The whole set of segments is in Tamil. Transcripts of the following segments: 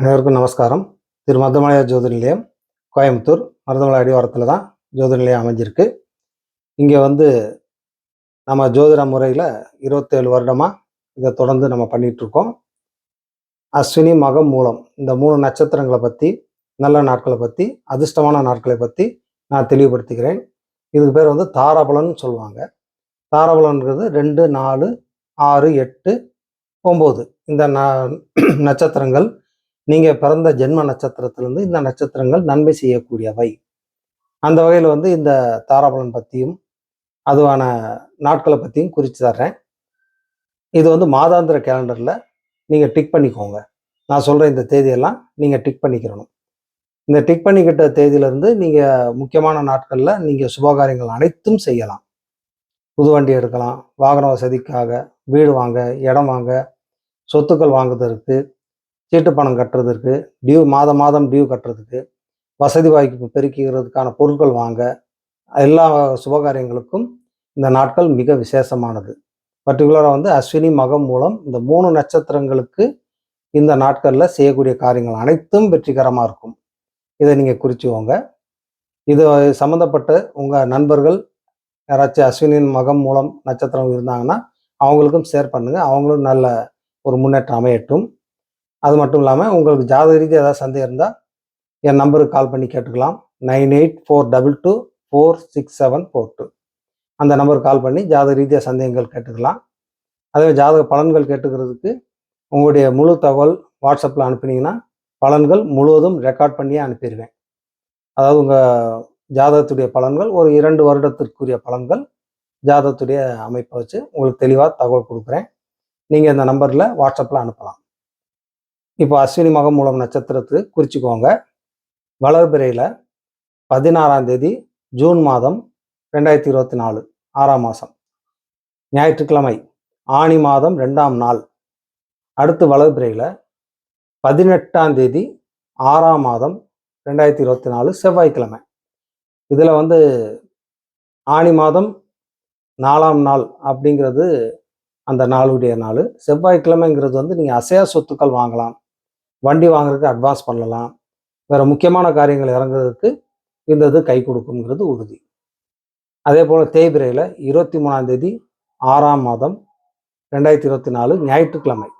அனைவருக்கும் நமஸ்காரம். திரு மருதமலையா ஜோதி நிலையம் கோயம்புத்தூர். மருதமலை அடிவாரத்தில் தான் ஜோதி நிலையம் அமைஞ்சிருக்கு. இங்கே வந்து நம்ம ஜோதிட முறையில் இருபத்தேழு வருடமாக இதை தொடர்ந்து நம்ம பண்ணிகிட்ருக்கோம் அஸ்வினி மகம் மூலம் இந்த மூணு நட்சத்திரங்களை பற்றி நல்ல நாட்களை பற்றி அதிர்ஷ்டமான நாட்களை பற்றி நான் தெளிவுபடுத்திக்கிறேன். இதுக்கு பேர் வந்து தாராபலன்னு சொல்லுவாங்க. தாராபலன்கிறது ரெண்டு நாலு ஆறு எட்டு ஒம்பது. இந்த நட்சத்திரங்கள் நீங்கள் பிறந்த ஜென்ம நட்சத்திரத்திலிருந்து இந்த நட்சத்திரங்கள் நன்மை செய்யக்கூடியவை. அந்த வகையில் வந்து இந்த தாராபலன் பற்றியும் அதுவான நாட்களை பற்றியும் குறித்து தர்றேன். இது வந்து மாதாந்திர கேலண்டரில் நீங்கள் டிக் பண்ணிக்கோங்க. நான் சொல்கிற இந்த தேதியெல்லாம் நீங்கள் டிக் பண்ணிக்கிறணும் இந்த டிக் பண்ணிக்கிட்ட தேதியிலேருந்து நீங்கள் முக்கியமான நாட்களில் நீங்கள் சுபகாரியங்கள் அனைத்தும் செய்யலாம். புது வண்டி எடுக்கலாம் வாகன வசதிக்காக வீடு வாங்க இடம் வாங்க சொத்துக்கள் வாங்குவதற்கு சீட்டு பணம் கட்டுறதுக்கு டியூ மாதம் மாதம் டியூ கட்டுறதுக்கு வசதி வாய்ப்பு பெருக்கிறதுக்கான பொருட்கள் வாங்க எல்லா சுபகாரியங்களுக்கும் இந்த நாட்கள் மிக விசேஷமானது. பர்டிகுலராக வந்து அஸ்வினி மகம் மூலம் இந்த மூணு நட்சத்திரங்களுக்கு இந்த நாட்களில் செய்யக்கூடிய காரியங்கள் அனைத்தும் வெற்றிகரமாக இருக்கும். இதை நீங்கள் குறிச்சுக்கோங்க. இது சம்மந்தப்பட்ட உங்கள் நண்பர்கள் யாராச்சும் அஸ்வினின் மகம் மூலம் நட்சத்திரம் இருந்தாங்கன்னா அவங்களுக்கும் ஷேர் பண்ணுங்கள் அவங்களும் நல்ல ஒரு முன்னேற்றம் அமையட்டும். அது மட்டும் இல்லாமல் உங்களுக்கு ஜாதக ரீதியாக ஏதாவது சந்தேகம் இருந்தால் என் நம்பருக்கு கால் பண்ணி கேட்டுக்கலாம். Nine eight four double two four six seven four two. அந்த நம்பருக்கு கால் பண்ணி ஜாதக ரீதியாக சந்தேகங்கள் கேட்டுக்கலாம். அதே ஜாதக பலன்கள் கேட்டுக்கிறதுக்கு உங்களுடைய முழு தகவல் வாட்ஸ்அப்பில் அனுப்புனீங்கன்னா பலன்கள் முழுவதும் ரெக்கார்ட் பண்ணியே அனுப்பிடுவேன். அதாவது உங்கள் ஜாதகத்துடைய பலன்கள் ஒரு இரண்டு வருடத்திற்குரிய பலன்கள் ஜாதகத்துடைய அமைப்பை வச்சு உங்களுக்கு தெளிவாக தகவல் கொடுக்குறேன். நீங்கள் இந்த நம்பரில் வாட்ஸ்அப்பில் அனுப்பலாம். இப்போ அஸ்வினி மகம் மூலம் நட்சத்திரத்துக்கு குறிச்சிக்கோங்க. வளர்பிறையில் பதினாறாம் தேதி ஜூன் மாதம் ரெண்டாயிரத்தி இருபத்தி நாலு ஆறாம் மாதம் ஞாயிற்றுக்கிழமை ஆணி மாதம் ரெண்டாம் நாள். அடுத்து வளர்பிறையில் பதினெட்டாம் தேதி ஆறாம் மாதம் ரெண்டாயிரத்தி இருபத்தி நாலு செவ்வாய்க்கிழமை. இதில் வந்து ஆணி மாதம் நாலாம் நாள் அப்படிங்கிறது அந்த நாளுடைய நாள். செவ்வாய்க்கிழமைங்கிறது வந்து நீங்கள் அசையா சொத்துக்கள் வாங்கலாம். வண்டி வாங்குறதுக்கு அட்வான்ஸ் பண்ணலாம். வேறு முக்கியமான காரியங்கள் இறங்குறதுக்கு இந்த இது கை கொடுக்குங்கிறது உறுதி. அதே போல் தேய்பிரையில் இருபத்தி மூணாந்தேதி ஆறாம் மாதம் ரெண்டாயிரத்தி இருபத்தி நாலு ஞாயிற்றுக்கிழமை.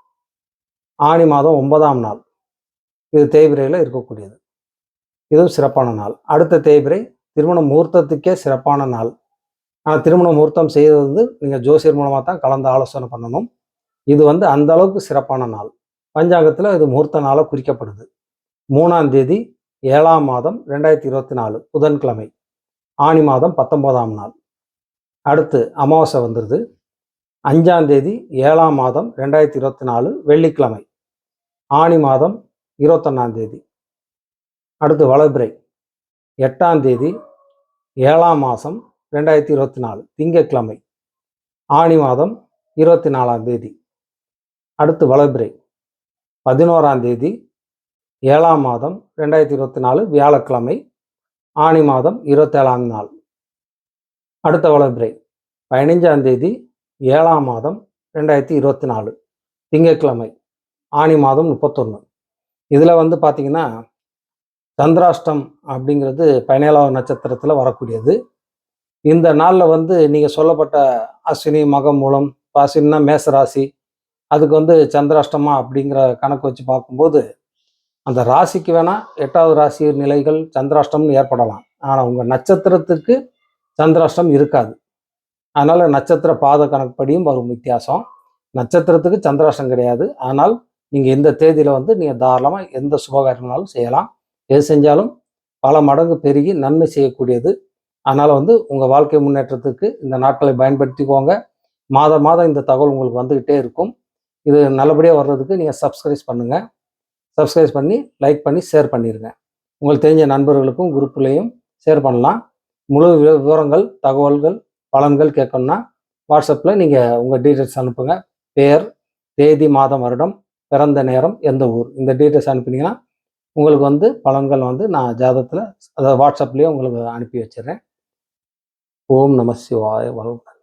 ஆணி மாதம் ஒன்பதாம் நாள். இது தேய்பிரையில் இருக்கக்கூடியது. இதுவும் சிறப்பான நாள். அடுத்த தேய்பிரை திருமண முகூர்த்தத்துக்கே சிறப்பான நாள். ஆனால் திருமண முகூர்த்தம் செய்வது வந்து நீங்கள் ஜோசியர் மூலமாக தான் கலந்து ஆலோசனை பண்ணணும். இது வந்து அந்த அளவுக்கு சிறப்பான நாள். பஞ்சாங்கத்தில் இது முகூர்த்த நாளாக குறிக்கப்படுது. மூணாம் தேதி ஏழாம் மாதம் ரெண்டாயிரத்தி இருபத்தி நாலு புதன்கிழமை. ஆணி மாதம் பத்தொன்பதாம் நாள். அடுத்து அமாவாசை வந்துடுது அஞ்சாம் தேதி ஏழாம் மாதம் ரெண்டாயிரத்தி இருபத்தி நாலு வெள்ளிக்கிழமை. ஆணி மாதம் இருபத்தொன்னாம் தேதி. அடுத்து வளர்பிறை. எட்டாம் தேதி ஏழாம் மாதம் ரெண்டாயிரத்தி இருபத்தி நாலு திங்கட்கிழமை ஆணி மாதம் இருபத்தி நாலாம் தேதி. அடுத்து வளர்பிறை. பதினோராம் தேதி ஏழாம் மாதம் ரெண்டாயிரத்தி இருபத்தி நாலு வியாழக்கிழமை ஆணி மாதம் இருபத்தேழாம் நாள். அடுத்த வளர்பிறை பதினைஞ்சாம் தேதி ஏழாம் மாதம் ரெண்டாயிரத்தி இருபத்தி நாலு திங்கட்கிழமை ஆணி மாதம் முப்பத்தொன்று இதில் வந்து பார்த்தீங்கன்னா சந்திராஷ்டம் அப்படிங்கிறது பதினேழாவது நட்சத்திரத்தில் வரக்கூடியது. இந்த நாளில் வந்து நீங்கள் சொல்லப்பட்ட அஸ்வினி மகம் மூலம் பாசின்னா மேசராசி அதுக்கு வந்து சந்திராஷ்டமா அப்படிங்கிற கணக்கு வச்சு பார்க்கும்போது அந்த ராசிக்கு வேணால் எட்டாவது ராசி நிலைகள் சந்திராஷ்டம்னு ஏற்படலாம். ஆனால் உங்கள் நட்சத்திரத்துக்கு சந்திராஷ்டம் இருக்காது. அதனால் நட்சத்திர பாத கணக்குப்படியும் வரும் வித்தியாசம். நட்சத்திரத்துக்கு சந்திராஷ்டம் கிடையாது. ஆனால் நீங்கள் இந்த தேதியில் வந்து நீங்கள் தாராளமாக எந்த சுபகாரியம்னாலும் செய்யலாம். எது செஞ்சாலும் பல மடங்கு பெருகி நன்மை செய்யக்கூடியது. அதனால் வந்து உங்கள் வாழ்க்கை முன்னேற்றத்துக்கு இந்த நாட்களை பயன்படுத்திக்கோங்க. மாதம் மாதம் இந்த தகவல் உங்களுக்கு வந்துக்கிட்டே இருக்கும். இது நல்லபடியாக வர்றதுக்கு நீங்கள் சப்ஸ்கிரைப் பண்ணுங்கள் சப்ஸ்கிரைப் பண்ணி லைக் பண்ணி ஷேர் பண்ணிடுங்க உங்களுக்கு தெரிஞ்ச நண்பர்களுக்கும் குரூப்லேயும் ஷேர் பண்ணலாம். முழு விவரங்கள் தகவல்கள் பலன்கள் கேட்கணும்னா வாட்ஸ்அப்பில் நீங்கள் உங்கள் டீட்டெயில்ஸ் அனுப்புங்க. பேர் தேதி மாதம் வருடம் பிறந்த நேரம் எந்த ஊர் இந்த டீட்டெயில்ஸ் அனுப்புனீங்கன்னா உங்களுக்கு வந்து பலன்கள் வந்து நான் ஜாதகத்தில் அதாவது வாட்ஸ்அப்லேயே உங்களுக்கு அனுப்பி வச்சிடுறேன். ஓம் நம சிவாய வளர்க